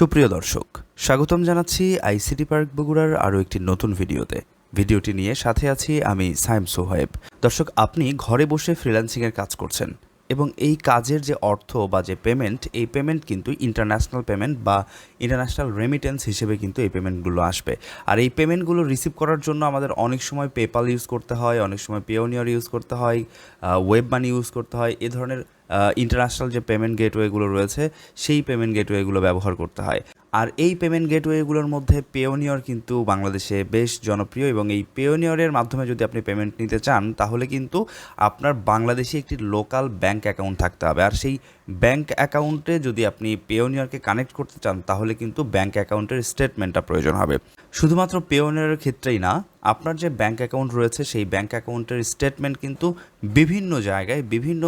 সুপ্রিয় দর্শক, স্বাগতম জানাচ্ছি আইসিটি পার্ক বগুড়ার আরও একটি নতুন ভিডিওতে। ভিডিওটি নিয়ে সাথে আছি আমি সাইম সোহেব দর্শক, আপনি ঘরে বসে ফ্রিল্যান্সিংয়ের কাজ করছেন এবং এই কাজের যে অর্থ বা যে পেমেন্ট, এই পেমেন্ট কিন্তু ইন্টারন্যাশনাল পেমেন্ট বা ইন্টারন্যাশনাল রেমিটেন্স হিসেবে কিন্তু এই পেমেন্টগুলো আসবে। আর এই পেমেন্টগুলো রিসিভ করার জন্য আমাদের অনেক সময় পেপাল ইউজ করতে হয়, অনেক সময় পেওনিয়র ইউজ করতে হয় ওয়েব মানি ইউজ করতে হয়, এ ধরনের ইন্টারন্যাশনাল যে পেমেন্ট গেটওয়েগুলো রয়েছে সেই পেমেন্ট গেটওয়েগুলো ব্যবহার করতে হয়। আর এই পেমেন্ট গেটওয়েগুলোর মধ্যে পেওনিয়র কিন্তু বাংলাদেশে বেশ জনপ্রিয় এবং এই পেওনিয়রের মাধ্যমে যদি আপনি পেমেন্ট নিতে চান, তাহলে কিন্তু আপনার বাংলাদেশে একটি লোকাল ব্যাংক অ্যাকাউন্ট থাকতে হবে। আর সেই ব্যাংক অ্যাকাউন্টে যদি আপনি পেওনিয়রকে কানেক্ট করতে চান, তাহলে কিন্তু ব্যাংক অ্যাকাউন্টের স্টেটমেন্টটা প্রয়োজন হবে। শুধুমাত্র পেওনিয়রের ক্ষেত্রেই না, আপনার যে ব্যাংক অ্যাকাউন্ট রয়েছে, সেই ব্যাংক অ্যাকাউন্টের স্টেটমেন্ট কিন্তু বিভিন্ন জায়গায়, বিভিন্ন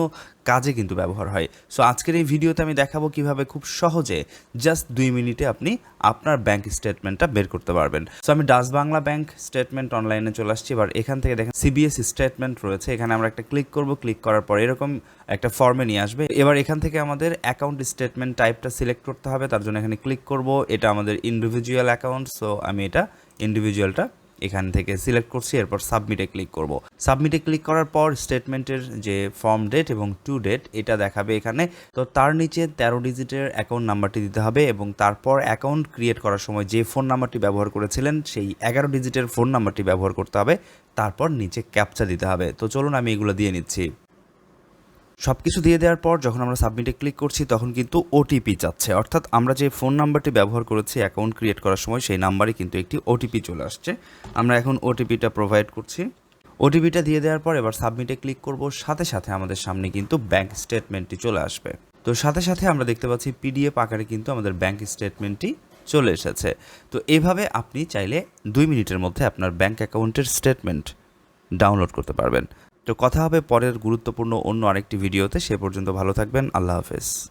কাজে কিন্তু ব্যবহার হয়। সো আজকের এই ভিডিওতে আমি দেখাবো কীভাবে খুব সহজে জাস্ট দুই মিনিটে আপনি আপনার ব্যাংক স্টেটমেন্টটা বের করতে পারবেন। সো আমি ডাস বাংলা ব্যাংক স্টেটমেন্ট অনলাইনে চলে আসছি। এবার এখান থেকে দেখেন সিবিএস স্টেটমেন্ট রয়েছে। এখানে আমরা একটা ক্লিক করব। ক্লিক করার পর এরকম একটা ফর্মে নিয়ে আসবে। এবার এখান থেকে আমাদের অ্যাকাউন্ট স্টেটমেন্ট টাইপটা সিলেক্ট করতে হবে। তার জন্য এখানে ক্লিক করব। এটা আমাদের ইন্ডিভিজুয়াল অ্যাকাউন্ট সো আমি এটা ইন্ডিভিজুয়ালটা এখান থেকে সিলেক্ট করছি, এরপর সাবমিটে ক্লিক করব। সাবমিটে ক্লিক করার পর স্টেটমেন্টের যে ফর্ম ডেট এবং টু ডেট এটা দেখাবে এখানে। তো তার নিচে তেরো ডিজিটের অ্যাকাউন্ট নাম্বারটি দিতে হবে এবং তারপর অ্যাকাউন্ট ক্রিয়েট করার সময় যে ফোন নাম্বারটি ব্যবহার করেছিলেন, সেই এগারো ডিজিটের ফোন নাম্বারটি ব্যবহার করতে হবে। তারপর নিচে ক্যাপচা দিতে হবে। তো চলুন আমি এগুলো দিয়ে নিচ্ছি। সব কিছু দিয়ে দেওয়ার পর যখন আমরা সাবমিটে ক্লিক করছি, তখন কিন্তু ওটিপি যাচ্ছে। অর্থাৎ আমরা যে ফোন নাম্বারটি ব্যবহার করেছি অ্যাকাউন্ট ক্রিয়েট করার সময়, সেই নাম্বারে কিন্তু একটি ওটিপি চলে আসছে। আমরা এখন ওটিপিটা প্রোভাইড করছি। ওটিপিটা দিয়ে দেওয়ার পর এবার সাবমিটে ক্লিক করব। সাথে সাথে আমাদের সামনে কিন্তু ব্যাংক স্টেটমেন্টটি চলে আসবে। তো সাথে সাথে আমরা দেখতে পাচ্ছি পিডিএফ আকারে কিন্তু আমাদের ব্যাংক স্টেটমেন্টটি চলে এসেছে। তো এভাবে আপনি চাইলে দুই মিনিটের মধ্যে আপনার ব্যাংক অ্যাকাউন্টের স্টেটমেন্ট ডাউনলোড করতে পারবেন। তো কথা হবে পরের গুরুত্বপূর্ণ অন্য আরেকটি ভিডিওতে সে পর্যন্ত ভালো থাকবেন আল্লাহ হাফেজ।